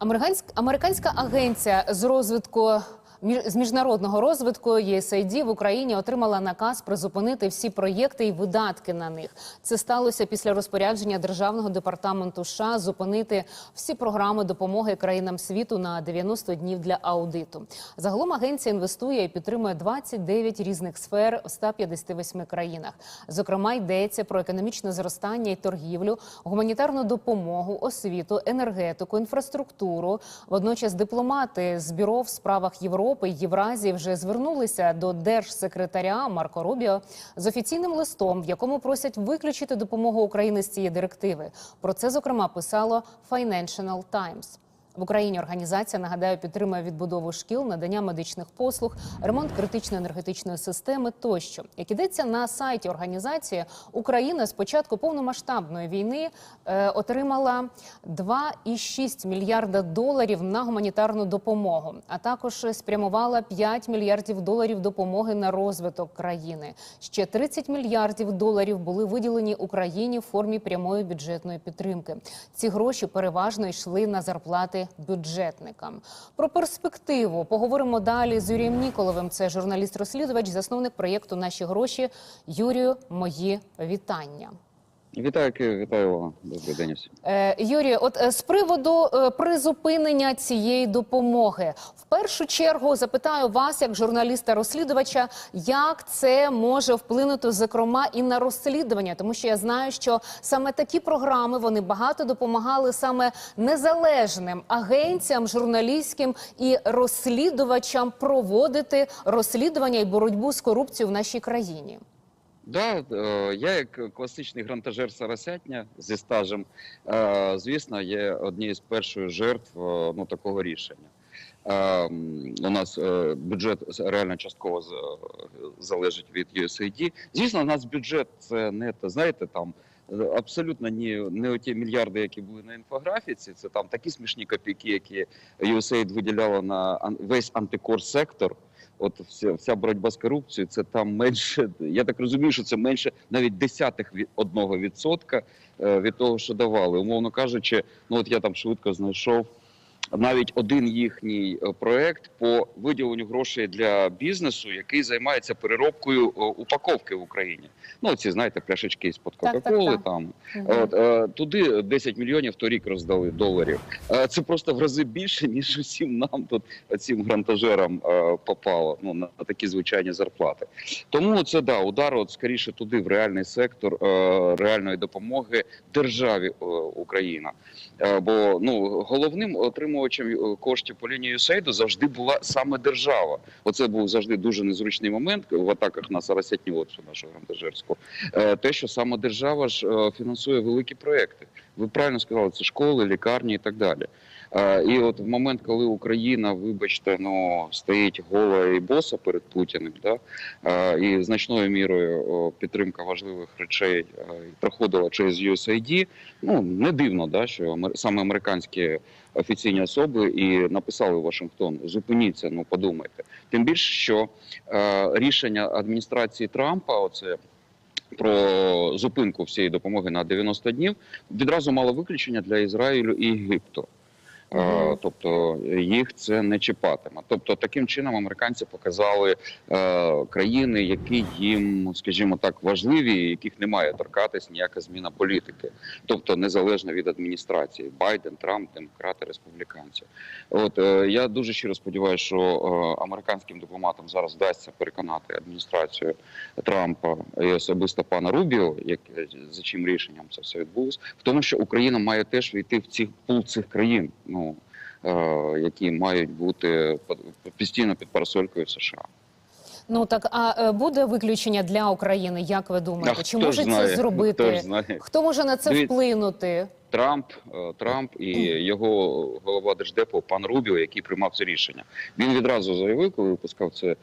Американська, американська агенція з розвитку з міжнародного розвитку USAID в Україні отримала наказ призупинити всі проєкти і видатки на них. Це сталося після розпорядження державного департаменту США зупинити всі програми допомоги країнам світу на 90 днів для аудиту. Загалом агенція інвестує і підтримує 29 різних сфер в 158 країнах. Зокрема, йдеться про економічне зростання і торгівлю, гуманітарну допомогу, освіту, енергетику, інфраструктуру. Водночас дипломати з бюро в справах Європи і Євразії вже звернулися до держсекретаря Марко Рубіо з офіційним листом, в якому просять виключити допомогу України з цієї директиви. Про це зокрема писало Financial Times. В Україні організація нагадаю підтримує відбудову шкіл, надання медичних послуг, ремонт критичної енергетичної системи тощо. Як ідеться на сайті організації, Україна з початку повномасштабної війни е, отримала 2,6 мільярда доларів на гуманітарну допомогу, а також спрямувала 5 мільярдів доларів допомоги на розвиток країни. Ще 30 мільярдів доларів були виділені Україні в формі прямої бюджетної підтримки. Ці гроші переважно йшли на зарплати бюджетникам. Про перспективу поговоримо далі з Юрієм Ніколовим. Це журналіст-розслідувач, засновник проєкту Наші гроші. Юрію, мої вітання. Вітаю, Київ, вітаю Олена. Добрий день. Е, Юрію, от е, з приводу е, призупинення цієї допомоги, в першу чергу запитаю вас, як журналіста-розслідувача, як це може вплинути, зокрема, і на розслідування, тому що я знаю, що саме такі програми вони багато допомагали саме незалежним агенціям, журналістським і розслідувачам проводити розслідування і боротьбу з корупцією в нашій країні. Да, е, я як класичний грантажер Сарасятня зі стажем, е, звісно, є однією з перших жертв е, ну, такого рішення. У нас бюджет реально частково залежить від USAID. Звісно, у нас бюджет це не те, знаєте, там абсолютно не, не ті мільярди, які були на інфографіці. Це там такі смішні копійки, які USAID виділяла на весь антикор сектор. От вся, вся боротьба з корупцією, це там менше. Я так розумію, що це менше навіть десятих від одного відсотка е, від того, що давали. Умовно кажучи, ну от я там швидко знайшов навіть один їхній е, проект по виділенню грошей для бізнесу, який займається переробкою е, упаковки в Україні. Ну ці знаєте, пляшечки з так, Кока-Коли там. От е, туди 10 мільйонів торік роздали доларів. Це просто в рази більше ніж усім нам тут цим грантажерам попало. Ну на такі звичайні зарплати. Тому це да удар, от скоріше туди, в реальний сектор реальної допомоги державі Україна. Бо ну головним отримувачем е, коштів по лінії Сейду завжди була саме держава. Оце був завжди дуже незручний момент в атаках на Сарасятні офісу нашого грантажерського. Е, те, що саме держава ж е, фінансує великі проекти. Ви правильно сказали, це школи, лікарні і так далі. Е, І от в момент, коли Україна, вибачте, ну стоїть гола і боса перед Путіним, да, е, і значною мірою підтримка важливих речей е, проходила через USAID, ну не дивно, да, що саме американські офіційні особи і написали Вашингтон: зупиніться, ну подумайте. Тим більше, що рішення адміністрації Трампа, оце про зупинку всієї допомоги на 90 днів, відразу мало виключення для Ізраїлю і Єгипту. Е. Тобто їх це не чіпатиме. Тобто, таким чином американці показали е, країни, які їм, скажімо так, важливі, яких не має торкатись ніяка зміна політики, тобто незалежно від адміністрації Байден, Трамп, демократи, республіканці. От е, я дуже щиро сподіваюся, що американським дипломатам зараз вдасться переконати адміністрацію Трампа і особисто пана Рубіо, як за чим рішенням це все відбулося, в тому, що Україна має теж війти в цих пул цих країн, ну е, які мають бути постійно під парасолькою США. Ну так а е, буде виключення для України? Як ви думаєте? А Чи може знає? це зробити? Хто знає? Хто може на це Дивіться. вплинути? Трамп, е, Трамп і його голова держдепу пан Рубіо, який приймав це рішення. Він відразу заявив, коли випускав це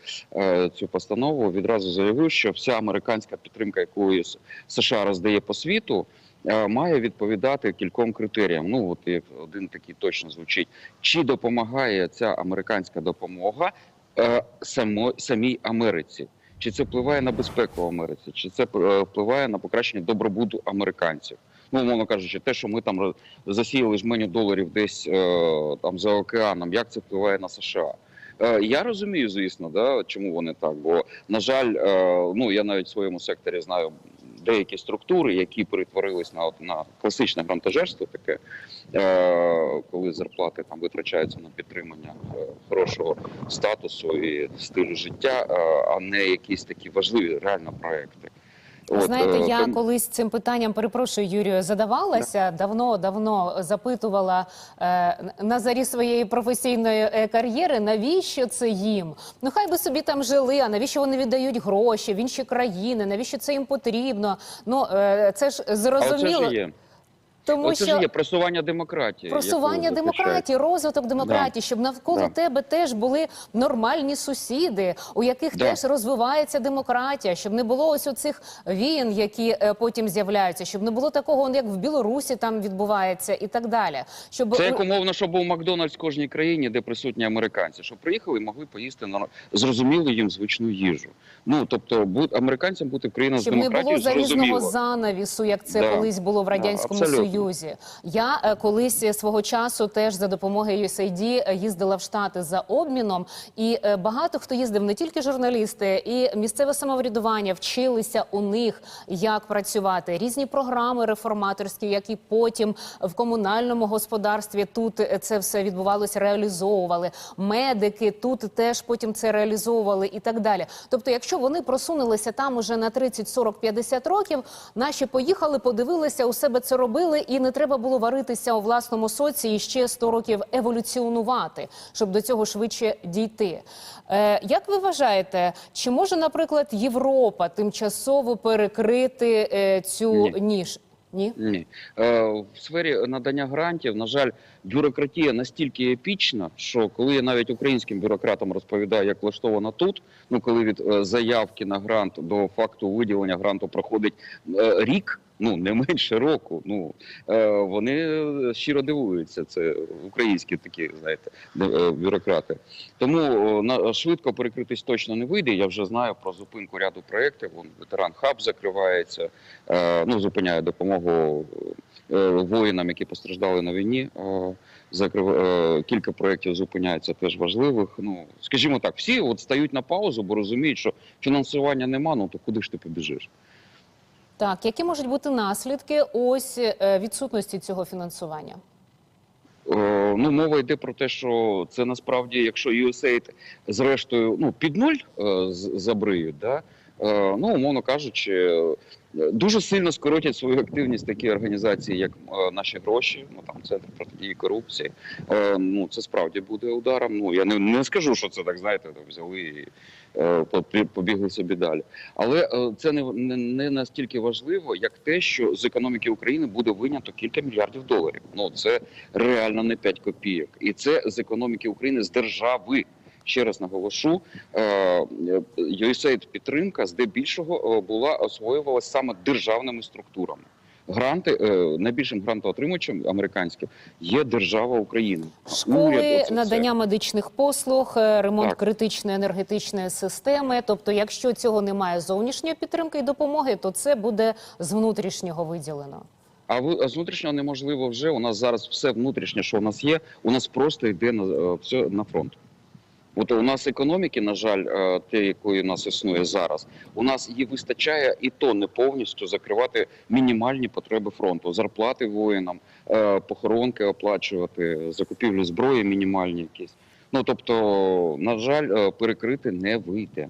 цю постанову. Відразу заявив, що вся американська підтримка, яку США роздає по світу. Е, Має відповідати кільком критеріям. Ну от як один такий точно звучить: чи допомагає ця американська допомога е, само, самій Америці? Чи це впливає на безпеку Америці? Чи це е, впливає на покращення добробуту американців? Ну, умовно кажучи, те, що ми там засіяли жменю доларів десь там за океаном, як це впливає на США? Я розумію, звісно, да, чому вони так. Бо, на жаль, ну я навіть в своєму секторі знаю деякі структури, які перетворились на, на класичне грантажерство, таке, е, коли зарплати там витрачаються на підтримання е, хорошого статусу і стилю життя, е, а не якісь такі важливі реально проекти. Знаєте, е, я там... колись цим питанням перепрошую, Юрію, задавалася давно, давно запитувала е, на зарі своєї професійної е, кар'єри, навіщо це їм? Ну хай би собі там жили. А навіщо вони віддають гроші в інші країни? Навіщо це їм потрібно? Ну е, це ж зрозуміло. зрозуміло, це ж є. Тому Оце що ж є просування демократії. просування демократії, розвиток демократії, щоб навколо Да. тебе теж були нормальні сусіди, у яких Да. теж розвивається демократія, щоб не було ось оцих війн, які е, потім з'являються, щоб не було такого, як в Білорусі там відбувається, і так далі. Щоб Це як умовно, щоб був Макдональдс в кожній країні, де присутні американці, щоб приїхали і могли поїсти на зрозумілу їм звичну їжу. Ну тобто, бу- американцям бути в країнах з щоб не було демократією залізного зрозуміло. занавісу, як це Да. колись було в радянському абсолютно. союзі. Я е, колись свого часу теж за допомогою USAID їздила в Штати за обміном, і е, багато хто їздив, не тільки журналісти, і місцеве самоврядування вчилися у них, як працювати. Різні програми реформаторські, які потім в комунальному господарстві тут е, це все відбувалося, реалізовували. Медики тут теж потім це реалізовували і так далі. Тобто, якщо вони просунулися там уже на 30, 40, 50 років, наші поїхали, подивилися, у себе це робили, і не треба було варитися у власному соці і ще 100 років еволюціонувати, щоб до цього швидше дійти. Е, як ви вважаєте, чи може, наприклад, Європа тимчасово перекрити е, цю Ні. ніж? Ні? Ні. Е, в сфері надання грантів, на жаль, бюрократія настільки епічна, що коли я навіть українським бюрократам розповідаю, як влаштовано тут, ну коли від е, заявки на грант до факту виділення гранту проходить е, рік. Ну не менше року. Ну е, вони щиро дивуються. Це українські такі, знаєте, е, бюрократи. Тому на швидко перекритись точно не вийде. Я вже знаю про зупинку ряду проєктів. Вон ветеран хаб закривається. Е, ну зупиняє допомогу воїнам, які постраждали на війні. Закрив кілька проєктів зупиняється теж важливих. Ну скажімо так, всі от стають на паузу, бо розуміють, що фінансування нема. Ну то куди ж ти побіжиш? Так, які можуть бути наслідки ось е, відсутності цього фінансування? Е, Ну, мова йде про те, що це насправді, якщо USAID зрештою ну, під нуль е, забриють, да? ну, умовно кажучи, дуже сильно скоротять свою активність такі організації, як е, наші гроші, ну там центр протидії корупції. Е, ну, це справді буде ударом. Ну я не, не скажу, що це так, знаєте, взяли і е, побігли собі далі. Але це не, не, не настільки важливо, як те, що з економіки України буде винято кілька мільярдів доларів. Ну це реально не 5 копійок, і це з економіки України з держави. Ще раз наголошу, е, USAID підтримка здебільшого е, була освоювалася саме державними структурами. Гранти е, найбільшим грантоотримувачем американським є держава України. Школи, Уряд, оце все. надання медичних послуг, ремонт Так. критичної енергетичної системи. Тобто, якщо цього немає зовнішньої підтримки і допомоги, то це буде з внутрішнього виділено. А з внутрішнього неможливо вже. У нас зараз все внутрішнє, що у нас є, у нас просто йде на все на фронт. От у нас економіки, на жаль, е, те, якої у нас існує зараз, у нас її вистачає і то не повністю закривати мінімальні потреби фронту, зарплати воїнам, е, похоронки оплачувати, закупівлю зброї мінімальні якісь. Ну тобто, на жаль, е, перекрити не вийде.